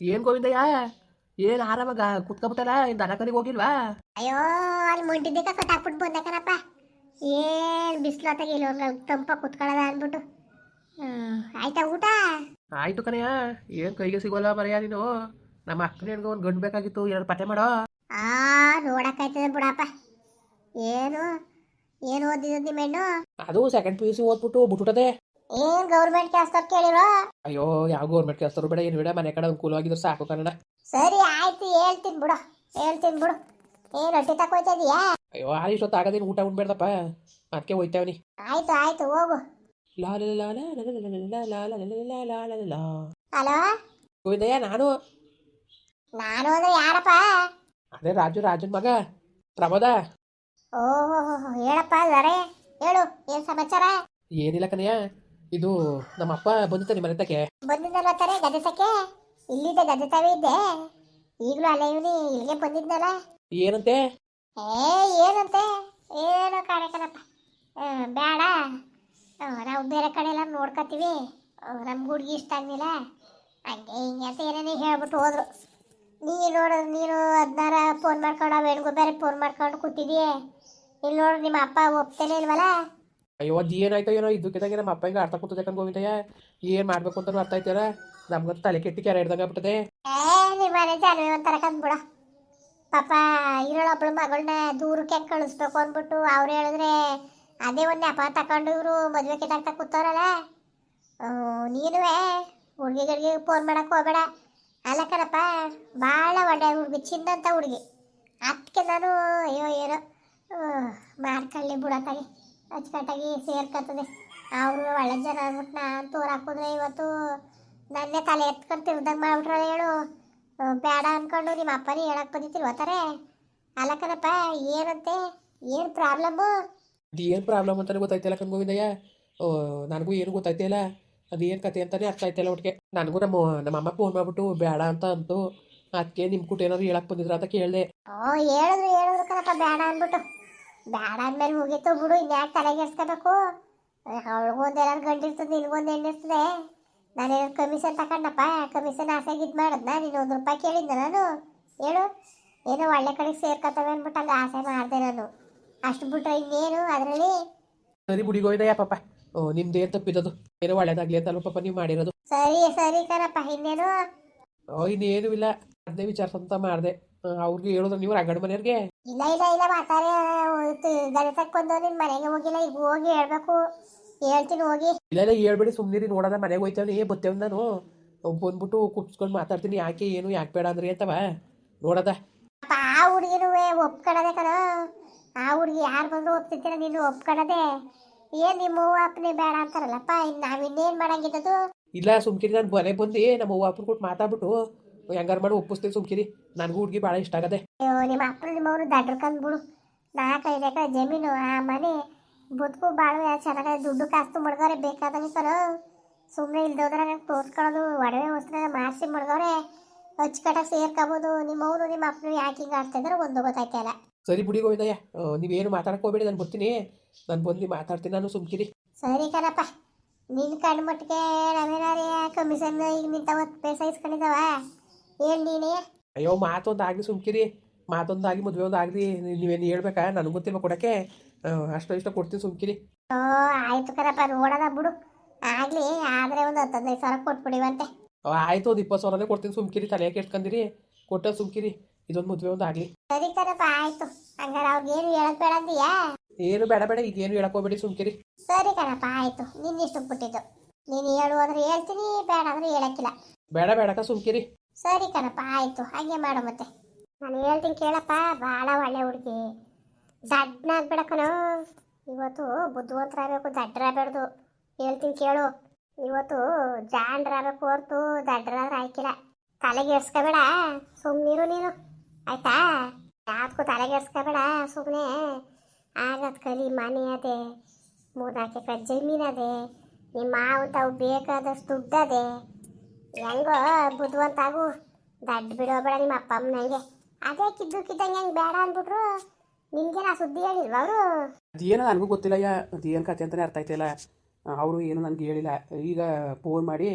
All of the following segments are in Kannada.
ಏನ್ ಗೋವಿಂದಯ್ಯ? ಏನ್ ಆರಾಮಾಗ ಕುತ್ಕೊಬಿಟ್ಟಲ್ಲ? ಇನ್ ದನ ಕಲಿಗೆ ಹೋಗಿಲ್ವಾ? ಅಯ್ಯೋ ಅಲ್ಲಿ ಮುಂಟಿದ್ದಕ್ಕೆ ಕಟ್ಟಾಕ್ಬಿಟ್ಟು ಬಂದೆ ಕಣಪ್ಪ ಏನ್ ಬಿಸಿಲತ್ತಾಗ ಇಲ್ಲಿ ತಂಪ ಕುತ್ಕೊಳ್ಳೋದ ಅಂದ್ಬಿಟ್ಟು. ಹ್ಮ್, ಆಯ್ತಾ ಊಟ? ಆಯ್ತು ಕಣಯ್ಯ. ಏನ್ ಕೈಗೆ ಸಿಗೋಲ್ಲ ಮರೆಯ ನೀನು. ನಮ್ಮ ಅಕ್ಕನ ಹೆಣ್ಗೆ ಒಂದು ಗಂಡು ಬೇಕಾಗಿತ್ತು. ಏನಾದ್ರು ಪತ್ತೆ ಮಾಡೋ? ಆ ನೋಡಕ್ಕಾಯ್ತದೆ ಬಿಡಪ್ಪ. ಏನು? ಏನು ಓದಿದ್ದು ನಿಮ್ಮ ಹೆಣ್ಣು? ಅದು ಸೆಕೆಂಡ್ ಪಿ ಯು ಸಿ ಓದ್ಬಿಟ್ಟು ಬಿಟ್ಬಿಟ್ಟದೆ. ಏನ್ ಗೌರ್ಮೆಂಟ್ ಕೆಲಸದವ್ರು ಕೇಳಿರೋ ಅಯ್ಯೋ ಯಾವ ಗೌರ್ಮೆಂಟ್ ಕೆಲಸರು ಬೇಡ ಏನು ಬೇಡ ಮನೆ ಕಡೆ ಒಂದು ಕೂಲವಾಗಿದ್ರು ಸಾಕು ಕನ್ನಡ ಸರಿ ಆಯ್ತು ಹೇಳ್ತೀನಿ ಬಿಡು ಹೇಳ್ತೀನಿ ಬಿಡು ಏನ್ ಹೊಟ್ಟೆ ತಕೋಯ್ತಾ ಇದೀಯಾ ಅಯ್ಯೋ ಆ ಇಷ್ಟೊತ್ತು ಆಗೋದೇನು ಊಟ ಉಣ್ಬೇಡ್ದಪ್ಪ ಅದಕ್ಕೆ ಹೋಯ್ತಾವನಿ ಆಯ್ತು ಆಯ್ತು ಹೋಗು ಲಾಲ ಲಾಲ ಲಾಲ ಲಾಲ ಲಾಲ ಲಾಲ ಲಾ ಹಲೋ ಗೋವಿಂದಯ್ಯ ನಾನು ನಾನು ಅಂದ್ರೆ ಯಾರಪ್ಪ ಅದೇ ರಾಜು ರಾಜನ್ ಮಗ ಪ್ರಮೋದ ಓಹೋ ಹೇಳಪ್ಪ ಅಲ್ಲರೇ ಹೇಳು ಏನ್ ಸಮಾಚಾರ ಏನಿಲ್ಲ ಕನಯ್ಯ ಇದು ನಮ್ಮ ಅಪ್ಪ ಬಂದಿತ್ತ ನಿಮ್ಮ ಮನೆತಕ್ಕೆ ಬಂದಿದ್ದಲ್ಲ ತಾರೆ ಗದಸಕ್ಕೆ? ಇಲ್ಲಿದ್ದ ಇಲ್ಲಿದ್ದೆ ಇದ್ದೆ. ಈಗಲೂ ಅಲ್ಲೇ ಇವನಿ ಇಲ್ಲಿಗೆ ಬಂದಿದ್ನಲ್ಲ. ಏನಂತೆ? ಏ ಏನಂತೆ? ಏನು ಕಾಣಕನಪ್ಪ ಬೇಡ ನಾವು ಬೇರೆ ಕಡೆ ಎಲ್ಲ ನೋಡ್ಕೊತೀವಿ ನಮ್ಮ ಹುಡುಗಿ ಇಷ್ಟ ಆಗಲಿಲ್ಲ. ಹಂಗೆ ಹಿಂಗೆ ಅಂತ ಏನೇನೋ ಹೇಳ್ಬಿಟ್ಟು ಹೋದ್ರು. ನೀನು ನೋಡು ನೀನು ಹದಿನಾರ ಫೋನ್ ಮಾಡ್ಕೊಂಡು ವೇಣುಗೂ ಬೇರೆ ಫೋನ್ ಮಾಡ್ಕೊಂಡು ಕೂತಿದೀಯ. ಇಲ್ಲಿ ನೋಡು ನಿಮ್ಮ ಅಪ್ಪ ಒಪ್ತೇನೆ ಇಲ್ವಲ್ಲ? ಅಯ್ಯೋ ಅದು ಏನಾಯ್ತೋ ಏನೋ ಇದ್ದಕ್ಕಿದ್ದಂಗೆ ನಮ್ಮ ಅಪ್ಪ ಹಿಂಗ ಅರ್ಥ ಕೂತದೆ ಗೋವಿಂದಯ್ಯ ಏನು ಮಾಡ್ಬೇಕು ಅಂತ ಅರ್ಥ ಆಯ್ತಾರ ನಮ್ಗಂತ ತಲೆ ಕೆಟ್ಟಿ ಕೆರೆ ಹಿಡ್ದಂಗೆ ಒಂಥರ ಕಂದ್ಬಿಡ ಪಾಪ ಇರೋಳೊಬ್ಳು ಮಗಳನ್ನ ದೂರಕ್ಕೆ ಕಳಿಸ್ಬೇಕು ಅಂದ್ಬಿಟ್ಟು ಅವ್ರು ಹೇಳಿದ್ರೆ ಅದೇ ಒಂದು ನೆಪ ತಕೊಂಡು ಇವರು ಮದುವೆ ಕಿತ್ತಾಗ್ತಾ ಕೂತವ್ರಲ್ಲ ನೀನುವೇ ಹುಡುಗಿಗಳಿಗೆ ಫೋನ್ ಮಾಡಕ್ಕೆ ಹೋಗಬೇಡ. ಅಲ್ಲ, ಕಣಪ್ಪ ಭಾಳ ಒಳ್ಳೆ ಹುಡುಗಿ, ಚಿನ್ನಂತ ಹುಡುಗಿ. ಅದಕ್ಕೆ ನಾನು, ಅಯ್ಯೋ, ಏನೋ ಮಾಡ್ಕೊಳ್ಳಿ ಬಿಡತ್ತಾಗಿ ಅಚ್ಚುಕಟ್ಟಾಗಿ ಸೇರ್ಕತ್ತದೆ ಅವರು ಒಳ್ಳೆ ಜನ ಅಂದ್ಬಿಟ್ಟು ನಾನು ತೋರ್ ಹಾಕಿದ್ರೆ ಇವತ್ತು. ನನ್ನೇ ತಲೆ ಎತ್ಕೊಂಡು ತಿರ್ದಂಗೆ ಮಾಡ್ಬಿಟ್ರಲ್ಲ ಹೇಳು. ಬೇಡ ಅನ್ಕೊಂಡು ನಿಮ್ಮ ಅಪ್ಪನೇ ಹೇಳಕ್ ಬಂದಿತ್ತಿಲ್ವತ್ತಾರೆ ಅಲ್ಲ ಕಣಪ್ಪ ಏನಂತೆ? ಏನು ಪ್ರಾಬ್ಲಮ್ಮು? ಅದು ಏನು ಪ್ರಾಬ್ಲಮ್ ಅಂತಾನೆ ಗೊತ್ತಾಯ್ತಿಲ್ಲ ಕಣ್ ಗೋವಿಂದಯ್ಯ ಓ ನನಗೂ ಏನು ಗೊತ್ತಾಯ್ತಿಲ್ಲ ಅದು ಏನು ಕತೆ ಅಂತಾನೆ ಅರ್ಥ ಆಯ್ತಿಲ್ಲ ಒಟ್ಟಿಗೆ ನನಗೂ ನಮ್ಮ ನಮ್ಮ ಅಮ್ಮ ಫೋನ್ ಮಾಡ್ಬಿಟ್ಟು ಬೇಡ ಅಂತ ಅಂತೂ. ಅದಕ್ಕೆ ನಿಮ್ಮ ಕೂಟ ಏನಾದ್ರು ಹೇಳಕ್ ಬಂದಿದ್ರ ಅಂತ ಕೇಳಿದೆ. ಓ ಹೇಳಿದ್ರು ಹೇಳಿದ್ರು ಕಣಪ್ಪ ಬೇಡ ಅಂದ್ಬಿಟ್ಟು. ಬೇಡ ಅಂದ್ಮೇಲೆ ಮುಗೀತು ಬಿಡು ಇನ್ಯಾಕೆ ತಲೆಗೆಡ್ಸ್ಕೋಬೇಕು ಅವಳಿಗೊಂದು ಏನಾದ್ರು ಗಂಡಿರ್ತದೆ ನಿನಗೊಂದು ಹೆಣ್ಣಿರ್ತದೆ ನಾನೇನಾದ್ರು ಕಮಿಷನ್ ತಗೊಂಡಪ್ಪ ಕಮಿಷನ್ ಆಸೆಗೆ ಇದು ಮಾಡದ್ನ? ನೀನು ಒಂದು ರೂಪಾಯಿ ಕೇಳಿದ್ನ ನಾನು? ಹೇಳು. ಏನೋ ಒಳ್ಳೆ ಕಡೆಗೆ ಸೇರ್ಕೊತವೆ ಅಂದ್ಬಿಟ್ಟು ಹಂಗೆ ಆಸೆ ಮಾಡಿದೆ ನಾನು. ಅಷ್ಟು ಬಿಟ್ರೆ ಇನ್ನೇನು ಅದರಲ್ಲಿ? ಸರಿ ಬುಡಿ ಗೋವಿಂದಯ್ಯ ಪಾಪ. ಓ ನಿಮ್ದು ಏನು ತಪ್ಪಿದ್ದು ಏನೋ ಒಳ್ಳೇದಾಗ್ಲಿ ಅಂತ ಪಾಪ ನೀವು ಮಾಡಿರೋದು. ಸರಿ ಸರಿ ಕಣಪ್ಪ ಇನ್ನೇನು? ಓ ಇನ್ನೇನು ಇಲ್ಲ. ಅದನ್ನೇ ವಿಚಾರಿಸಂತ ಮಾಡಿದೆ. ಅವ್ರಿಗೆ ಹೇಳೋದ್ರ ನೀವು ಗಂಡ ಮನೆಯವ್ರಿಗೆ? ಇಲ್ಲ ಇಲ್ಲ ಇಲ್ಲ ಮಾತಾರೆ. ಗಣಿತಕ್ಕೆ ಬಂದು ನಿನ್ ಮನೆಗೆ ಹೋಗಿಲ್ಲ. ಈಗ ಹೋಗಿ ಹೇಳ್ಬೇಕು. ಹೇಳ್ತೀನಿ ಹೋಗಿ. ಇಲ್ಲ ಇಲ್ಲ ಹೇಳ್ಬೇಡಿ. ಸುಮ್ಮನಿರಿ ನೋಡೋದ ಮನೆಗೆ ಹೋಯ್ತೇವೆ ಏ ಬರ್ತೇವೆ ನಾನು. ಬಂದ್ಬಿಟ್ಟು ಕುಪ್ಸ್ಕೊಂಡು ಮಾತಾಡ್ತೀನಿ. ಯಾಕೆ ಏನು ಯಾಕೆ ಬೇಡ ಅಂದ್ರೆ ಅಂತವ. ನೋಡದ. ಅಪ್ಪ ಆ ಹುಡುಗಿನೂ ಒಪ್ಕೊಳ್ಳೋದೆ ಕಣ. ಆ ಹುಡುಗಿ ಯಾರು ಬಂದ್ರು ಒಪ್ತಿದ್ದೀರ ನೀನು ಒಪ್ಕೊಳ್ಳೋದೆ ಏನ್ ನಿಮ್ಮ ಅವ್ವ ಅಪ್ಪನೇ ಬೇಡ ಅಂತಾರಲ್ಲಪ್ಪ. ಇನ್ನು ನಾವಿನ್ನೇನು ಮಾಡಂಗಿದ್ದದು? ಇಲ್ಲ ಸುಮ್ಕಿರಿ ನಾನು ಮನೆ ಬಂದು ನಮ್ಮ ಅವ್ವ ಅಪ್ಪನ ಕೊಟ್ಟು ಮಾತಾಡ್ಬಿಟ್ಟು ಹೆಂಗಾರು ಮಾಡಿ ಒಪ್ಪಿಸ್ತೀನಿ ಸುಮ್ಕಿರಿ. ನನಗೂ ಹುಡುಗಿ ಭಾಳ ಇಷ್ಟ ಆಗದೆ. ಅಯ್ಯೋ ನಿಮ್ಮ ಅಪ್ಪನ ನಿಮ್ಮವನು ದಡ್ರಕಂದ್ ಬಿಡು. ನಾಲ್ಕೈದು ಎಕರೆ ಜಮೀನು ಆ ಮನೆ ಬದುಕು ಬಾಳುವೆ ಚೆನ್ನಾಗಿ ದುಡ್ಡು ಕಾಸ್ತು ಮಡ್ಗವ್ರೆ ಬೇಕಾದಂಗೆ ಸರ್ ಸುಮ್ಮನೆ ಇಲ್ದೋದ್ರೆ ನಂಗೆ ತೋರ್ಸ್ಕೊಳ್ಳೋದು ಒಡವೆ ವಸ್ತ್ರ ಮಾರಿಸಿ ಮಡ್ಗವ್ರೆ. ಅಚ್ಚುಕಟ್ಟಾಗಿ ಸೇರ್ಕೋಬೋದು. ನಿಮ್ಮವನು ನಿಮ್ಮ ಅಪ್ಪನು ಯಾಕೆ ಹಿಂಗೆ ಆಡ್ತಾ ಇದಾರೆ ಒಂದು ಗೊತ್ತಾಯ್ತಲ್ಲ ಸರಿ ಬಿಡಿ ಗೋವಿಂದಯ್ಯ. ನೀವೇನು ಮಾತಾಡಕ್ಕೆ ಹೋಗ್ಬೇಡಿ ನಾನು ಬರ್ತೀನಿ. ನಾನು ಬಂದು ಮಾತಾಡ್ತೀನಿ ನಾನು ಸುಮ್ಕಿರಿ. ಸರಿ ಕಣಪ್ಪ. ನಿನ್ನ ಕಣ್ಣು ಮಟ್ಟಿಗೆ ನಾವೇನಾರೇ ಕಮಿಷನ್ ಈಗ ನಿಂತ ಹೊತ್ತು ಪೈಸಾ ಇಸ್ಕೊಂಡಿದ್ದಾವ ಹೇಳಿ ನೀನೇ? ಅಯ್ಯೋ ಮಾತೊಂದು ಆಗಲಿ ಸುಮ್ಕಿರಿ. ಮಾತೊಂದಾಗಿ ಮದುವೆ ಒಂದು ಆಗಲಿ. ನೀವೇನು ಹೇಳ್ಬೇಕಾ? ನನಗೆ ಗೊತ್ತಿಲ್ಲ ಕೊಡೋಕ್ಕೆ? ಅಷ್ಟು ಇಷ್ಟ ಕೊಡ್ತೀನಿ ಸುಮ್ಕಿರಿ. ಓ ಆಯ್ತು ಕರಪ್ಪ ನೋಡೋದ ಬಿಡು. ಆಗ್ಲಿ ಆದ್ರೆ ಒಂದು ಹತ್ತು ಹದಿನೈದು ಸಾವಿರ ಕೊಟ್ಬಿಡಿವಂತೆ. ಆಯ್ತು ಒಂದು ಇಪ್ಪತ್ತು ಸಾವಿರನೇ ಕೊಡ್ತೀನಿ ಸುಮ್ಕಿರಿ ತಲೆ ಕೆಟ್ಕಂದಿರಿ ಕೊಟ್ಟ ಸುಮ್ಕಿರಿ. ಇದೊಂದು ಮದುವೆ ಒಂದು ಆಗಲಿ. ಸರಿ ಕರಪ್ಪ ಆಯ್ತು. ಹಂಗಾರೆ ಅವ್ರಿಗೇನು ಹೇಳಕ್ ಬೇಡ ಅಂದೀಯಾ? ಏನು ಬೇಡ ಬೇಡ ಇದೇನು ಹೇಳಕ್ಕೋಬೇಡಿ ಸುಮ್ಕಿರಿ. ಸರಿ ಕಣಪ್ಪ ಆಯ್ತು. ನಿನ್ನ ಇಷ್ಟಕ್ಕೆ ಬಿಟ್ಟಿದ್ದು. ನೀನು ಹೇಳು ಅಂದ್ರೆ ಹೇಳ್ತೀನಿ ಬೇಡ ಅಂದ್ರೆ ಹೇಳಕ್ಕಿಲ್ಲ. ಬೇಡ ಬೇಡಕ್ಕ ಸುಮ್ಕಿರಿ. ಸರಿ ಕಣಪ್ಪ, ಆಯಿತು. ಹಾಗೆ ಮಾಡು ಮತ್ತೆ. ನಾನು ಹೇಳ್ತೀನಿ ಕೇಳಪ್ಪ ಭಾಳ ಒಳ್ಳೆ ಹುಡುಗಿ. ದಡ್ಡನಾಗ್ಬೇಡ ಕಣೋ. ಇವತ್ತು ಬುದ್ಧಿವಂತರಾಗಬೇಕು ದಡ್ಡರಾಗಬಾರ್ದು ಹೇಳ್ತೀನಿ ಕೇಳು. ಇವತ್ತು ಜಾಂಡ್ರಾಗಬೇಕು ಹೊರ್ತು ದಡ್ಡರಾದ್ರೆ ಆಯ್ಕಿಲ್ಲ ತಲೆಗೆಡ್ಸ್ಕೋಬೇಡ ಸುಮ್ಮನಿರು ನೀನು ಆಯ್ತಾ? ತಲೆಗೆ ತಲೆಗೆಡ್ಸ್ಕೋಬೇಡ ಸುಮ್ಮನೆ ಆಗದ ಕಲಿ ಮನೆ ಅದೇ, ಮೂರ್ನಾಲ್ಕು ಎಕರೆ ಜಮೀನು ಅದೇ ನಿಮ್ಮ ಮಾವು ತಾವು ಬೇಕಾದಷ್ಟು ದುಡ್ಡದೆ. ಹೆಂಗೋ ಬುದ್ಧಿವಂತ ಆಗು. ದಡ್ಡ ಬಿಡೋಬೇಡ ನಿಮ್ಮ ಅಪ್ಪ ಅಮ್ಮನಂಗೆ ಅದೇ ಕಿದ್ದು ಕಿದ್ದಂಗೆ ಹೆಂಗ್ ಬೇಡ ಅಂದ್ಬಿಟ್ರು. ನಿಮ್ಗೇನು ಆ ಸುದ್ದಿ ಹೇಳಿಲ್ವಾ ಅವರು? ಅದೇನು ನನಗೂ ಗೊತ್ತಿಲ್ಲ ಅಯ್ಯ ಅದೇನು ಕತೆ ಅಂತಲೇ ಅರ್ಥ ಆಯ್ತಿಲ್ಲ. ಅವರು ಏನು ನನಗೆ ಹೇಳಿಲ್ಲ. ಈಗ ಫೋನ್ ಮಾಡಿ,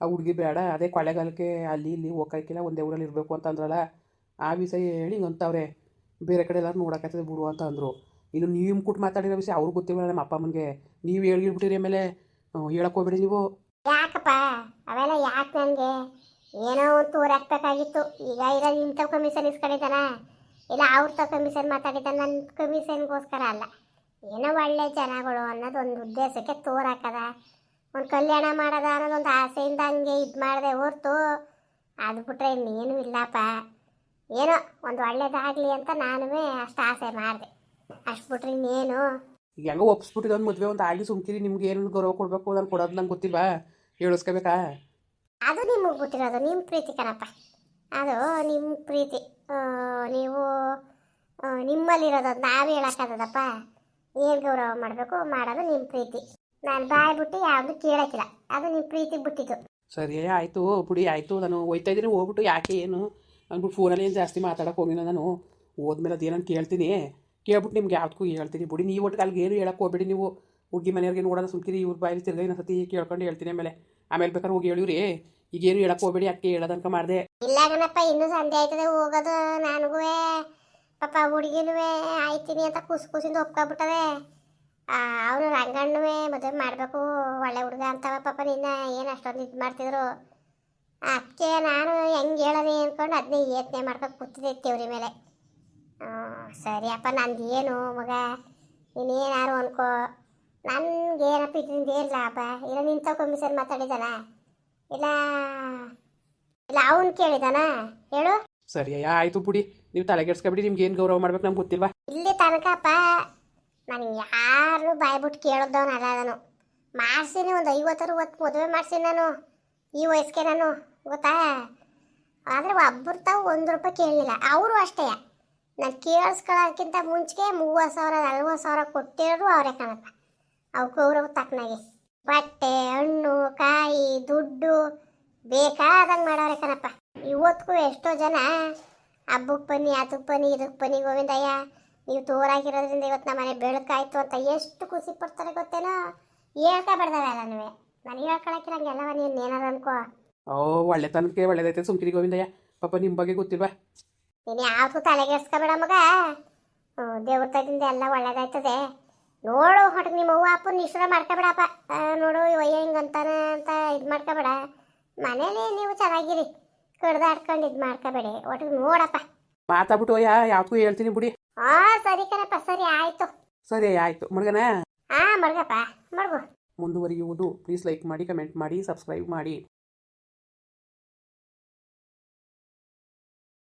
ಆ ಹುಡುಗಿ ಬೇಡ, ಅದೇ ಕೊಳ್ಳೆಗಾಲಕ್ಕೆ ಅಲ್ಲಿ ಇಲ್ಲಿ ಹೋಗಕ್ಕಿಲ್ಲ, ಒಂದೇ ಊರಲ್ಲಿ ಇರಬೇಕು ಅಂತ ಅಂದ್ರಲ್ಲ. ಆ ವಿಷಯ ಹೇಳಿ ಹಿಂಗಂತವ್ರೆ ಬೇರೆ ಕಡೆ ಎಲ್ಲರೂ ನೋಡೋಕ್ಕಾಯ್ತದೆ ಬಿಡು ಅಂತ ಅಂದರು. ಇನ್ನು ನೀವು ಕೊಟ್ಟು ಮಾತಾಡಿರೋ ವಿಷಯ ಅವ್ರಿಗೆ ಗೊತ್ತಿಲ್ಲ ನಮ್ಮ ಅಪ್ಪ ಅಮ್ಮನಿಗೆ. ನೀವು ಹೇಳಿಬಿಟ್ಟಿರಿ ಆಮೇಲೆ. ಹೇಳಕ್ಕೆ ಹೋಗ್ಬೇಡಿ ನೀವು. ಯಾಕಪ್ಪ? ಅವೆಲ್ಲ ಯಾಕೆ ನನಗೆ ಏನೋ ಒಂದು ತೂರ್ ಹಾಕ್ಬೇಕಾಗಿತ್ತು. ಈಗ ಇರೋದು ಇಂಥ ಕಮಿಷನ್ ಇಸ್ಕೊಂಡಿದ್ದಾನ? ಇಲ್ಲ ಅವ್ರ ತ ಕಮಿಷನ್ ಮಾತಾಡಿದ್ದಾನೆ ನನ್ನ ಕಮಿಷನ್ಗೋಸ್ಕರ ಅಲ್ಲ. ಏನೋ ಒಳ್ಳೆ ಜನಗಳು ಅನ್ನೋದು ಒಂದು ಉದ್ದೇಶಕ್ಕೆ ತೋರ್ ಹಾಕದ. ಒಂದು ಕಲ್ಯಾಣ ಮಾಡೋದ ಅನ್ನೋದೊಂದು ಆಸೆಯಿಂದ ಹಂಗೆ ಇದು ಮಾಡಿದೆ ಹೊರ್ತು ಅದು ಬಿಟ್ರೆ ಇನ್ನೇನು ಇಲ್ಲಪ್ಪ. ಏನೋ ಒಂದು ಒಳ್ಳೇದಾಗಲಿ ಅಂತ ನಾನು ಅಷ್ಟು ಆಸೆ ಮಾಡಿದೆ. ಅಷ್ಟು ಬಿಟ್ರೆ ಇನ್ನೇನು? ಹೆಂಗೋ ಒಪ್ಸ್ಬಿಟ್ಟಿದ್ದು ಒಂದು ಮದುವೆ ಒಂದು ಆಗಿ ಸುಮ್ಕಿರಿ, ನಿಮ್ಗೆ ಏನು ಗೌರವ ಕೊಡಬೇಕು? ನಾನು ಕೊಡೋದು ನಂಗೆ ಗೊತ್ತಿಲ್ವಾ? ಹೇಳಿಸ್ಕೋಬೇಕಾ? ಅದು ನಿಮಗೆ ಗೊತ್ತಿರೋದು ನಿಮ್ಮ ಪ್ರೀತಿ ಕಣಪ್ಪ. ಅದು ನಿಮ್ಮ ಪ್ರೀತಿ. ನೀವು ನಿಮ್ಮಲ್ಲಿರೋದು ನಾವು ಹೇಳೋಕ್ಕಾಗದಪ್ಪ ಏನು ಗೌರವ ಮಾಡಬೇಕು ಮಾಡೋದು ನಿಮ್ಮ ಪ್ರೀತಿ. ನಾನು ಬಾಯ್ ಬಿಟ್ಟು ಯಾವುದು ಕೇಳೋಕ್ಕಿಲ್ಲ. ಅದು ನಿಮ್ಮ ಪ್ರೀತಿ ಬಿಟ್ಟಿದ್ದು. ಸರಿ ಆಯಿತು ಬಿಡಿ ಆಯಿತು. ನಾನು ಹೋಯ್ತಾ ಇದ್ದೀನಿ ಹೋಗ್ಬಿಟ್ಟು ಯಾಕೆ ಏನು? ಅಂದ್ಬಿಟ್ಟು ಫೋನಲ್ಲಿ ಏನು ಜಾಸ್ತಿ ಮಾತಾಡೋಕೆ ಹೋಗಿಲ್ಲ ನಾನು. ಹೋದ್ಮೇಲೆ ಅದೇನಂತ ಕೇಳ್ತೀನಿ. ಕೇಳ್ಬಿಟ್ಟು ನಿಮ್ಗೆ ಯಾವ್ದಕ್ಕೂ ಹೇಳ್ತೀನಿ ಬಿಡಿ. ನೀವು ಒಟ್ಟಿಗೆ ಅಲ್ಲಿಗೆ ಏನು ಹೇಳಕ್ಕೆ ಹೋಗ್ಬೇಡಿ ನೀವು. ಹುಡುಗಿ ಮನೆಯವ್ರಿಗೆ ನೋಡೋಣ ಸುಮ್ಕಿರಿ, ಇವ್ರ ಬಾಯಲ್ಲಿ ತಿರ್ಗ ಇನ್ನೊಂದು ಸತಿ ಕೇಳ್ಕೊಂಡು ಹೇಳ್ತೀನಿ ಆಮೇಲೆ. ಆಮೇಲೆ ಬೇಕಾದ್ರೆ ಹೋಗಿ ಹೇಳಿವ್ರಿ ಈಗೇನು ಹೇಳಕ್ಕೆ ಹೋಗ್ಬೇಡಿ, ಅಕ್ಕಿ ಹೇಳೋದನ್ಕ ಮಾಡಿದೆ. ಇಲ್ಲ ಗಣಪ್ಪ, ಇನ್ನೂ ಸಂಜೆ ಆಯ್ತದೆ, ಹೋಗೋದು ನನಗೂ ಪಾಪ ಹುಡುಗಿನೂ ಆಯ್ತೀನಿ ಅಂತ ಖುಷಿ ಖುಷಿಯಿಂದ ಒಪ್ಕೊಬಿಟ್ಟದೆ ಅವನು ರಂಗಣ್ಣೂ ಮದುವೆ ಮಾಡಬೇಕು, ಒಳ್ಳೆ ಹುಡುಗ ಅಂತವ ಪಾಪ ನಿನ್ನ, ಏನು ಅಷ್ಟೊಂದು ಇದು ಮಾಡ್ತಿದ್ರು. ಅಕ್ಕಿ, ನಾನು ಹೆಂಗೆ ಹೇಳೋದು ಅಂದ್ಕೊಂಡು ಅದನ್ನೇ ಯೋಚನೆ ಮಾಡ್ಕೊಂಡು ಕೂತಿದ್ದೆ ದೇವ್ರಿ ಮೇಲೆ ಸರಿ ಅಪ್ಪ ನಂದು ಏನು ಮಗ, ನೀನೇನಾರು ಅನ್ಕೋ. ನನಗೇನಪ್ಪ ಇದರಿಂದ ಏನು ಲಾಭ? ಇಲ್ಲ ನಿಂತ ಕಮಿಷನ್ ಮಾತಾಡಿದಲ್ಲ ಇಲ್ಲ ಇಲ್ಲ ಅವನು ಕೇಳಿದಾನ? ಹೇಳು. ಸರಿ ಆಯ್ತು ಬಿಡಿ. ನೀವು ತಲೆಗೆಡ್ಸ್ಕೊಬಿಡಿ ನಿಮ್ಗೆ ಏನು ಗೌರವ ಮಾಡ್ಬೇಕು ನಮ್ಗೆ ಗೊತ್ತಿಲ್ವಾ? ಇಲ್ಲಿ ತನಕಪ್ಪ ನಾನು ಯಾರು ಬಾಯ್ಬಿಟ್ಟು ಕೇಳೋದವನಲ್ಲ ನಾನು. ಮಾಡ್ಸೀನಿ ಒಂದು ಐವತ್ತರ ಹೊತ್ತು ಮದುವೆ ಮಾಡ್ಸೀನಿ ನಾನು ಈ ವಯಸ್ಸಿಗೆ ನಾನು ಗೊತ್ತಾ? ಆದರೆ ಒಬ್ಬರು ತಾವು ಒಂದು ರೂಪಾಯಿ ಕೇಳಲಿಲ್ಲ ಅವರು ಅಷ್ಟೇ. ನಾನು ಕೇಳಿಸ್ಕೊಳ್ಳೋಕ್ಕಿಂತ ಮುಂಚೆಗೆ ಮೂವತ್ತು ಸಾವಿರ ನಲ್ವತ್ತು ಸಾವಿರ ಕೊಟ್ಟಿರೋರು ಅವರೇ ಕಣಪ್ಪ. ಅವು ಗೌರವ ತಕ್ಕನಾಗೆ. ಬಟ್ಟೆ ಹಣ್ಣು ಕಾಯಿ ದುಡ್ಡು ಬೇಕಾದಂಗೆ ಮಾಡೋರೆ ಕಣಪ್ಪ. ಇವತ್ತಿಗೂ ಎಷ್ಟೋ ಜನ ಹಬ್ಬಕ್ಕೆ ಬನ್ನಿ ಅದಕ್ಕೆ ಬನ್ನಿ ಇದಕ್ಕೆ ಬನ್ನಿ ಗೋವಿಂದಯ್ಯ ನೀವು ತೋರಾಗಿರೋದ್ರಿಂದ ಇವತ್ತು ನಮ್ಮ ಮನೆ ಬೆಳಕಾಯ್ತು ಅಂತ ಎಷ್ಟು ಖುಷಿ ಪಡ್ತಾರೆ ಗೊತ್ತೇನೋ? ಹೇಳ್ಕೊಬಾರ್ದವೆ ಎಲ್ಲನೂ ನಾನು ಹೇಳ್ಕೊಳಕ್ಕಿಲ್ಲ ಎಲ್ಲವ ನೀನು ಏನಾರು ಅನ್ಕೋ. ಓ ಒಳ್ಳೆ ತನಕ ಒಳ್ಳೇದೈತೆ ಸುಮ್ಕಿರಿ ಗೋವಿಂದಯ್ಯ. ಪಾಪ ನಿಮ್ಮ ಬಗ್ಗೆ ಗೊತ್ತಿಲ್ವಾ? ನೀನು ಯಾವತ್ತೂ ತಲೆಗೆಡ್ಸ್ಕೊಬೇಡ ಮಗ. ದೇವ್ರ ತದಿಂದ ಎಲ್ಲ ಒಳ್ಳೇದಾಯ್ತದೆ. ನೋಡು ಹೊಟ್ಟಿಗೆ ನಿಮ್ಮ ಅವ್ವ ಅಪ್ಪನ ನಿಶ್ರ ಮಾಡ್ಕೊಬೇಡಪ್ಪ. ನೋಡು ಒಯ್ಯ ಹಿಂಗಂತಾನ ಅಂತ ಇದು ಮಾಡ್ಕೊಬೇಡ. ಮನೇಲಿ ನೀವು ಚೆನ್ನಾಗಿರಿ. ಕಡ್ದಾಡ್ಕೊಂಡು ಇದು ಮಾಡ್ಕೋಬೇಡಿ. ಒಟ್ಟಿಗೆ ನೋಡಪ್ಪ. ಮಾತಾಡ್ಬಿಟ್ಟು ಯಾ ಯಾವ್ದಕ್ಕೂ ಹೇಳ್ತೀನಿ ಬಿಡಿ. ಆ ಸರಿ ಕಣಪ್ಪ ಸರಿ ಆಯ್ತು. ಸರಿ ಆಯ್ತು. ಮಡ್ಗನ ಹಾ ಮಡ್ಗಪ್ಪ ಮಡ್ಗು ಮುಂದುವರಿಯುವುದು. ಪ್ಲೀಸ್ ಲೈಕ್ ಮಾಡಿ ಕಮೆಂಟ್ ಮಾಡಿ ಸಬ್ಸ್ಕ್ರೈಬ್ ಮಾಡಿ.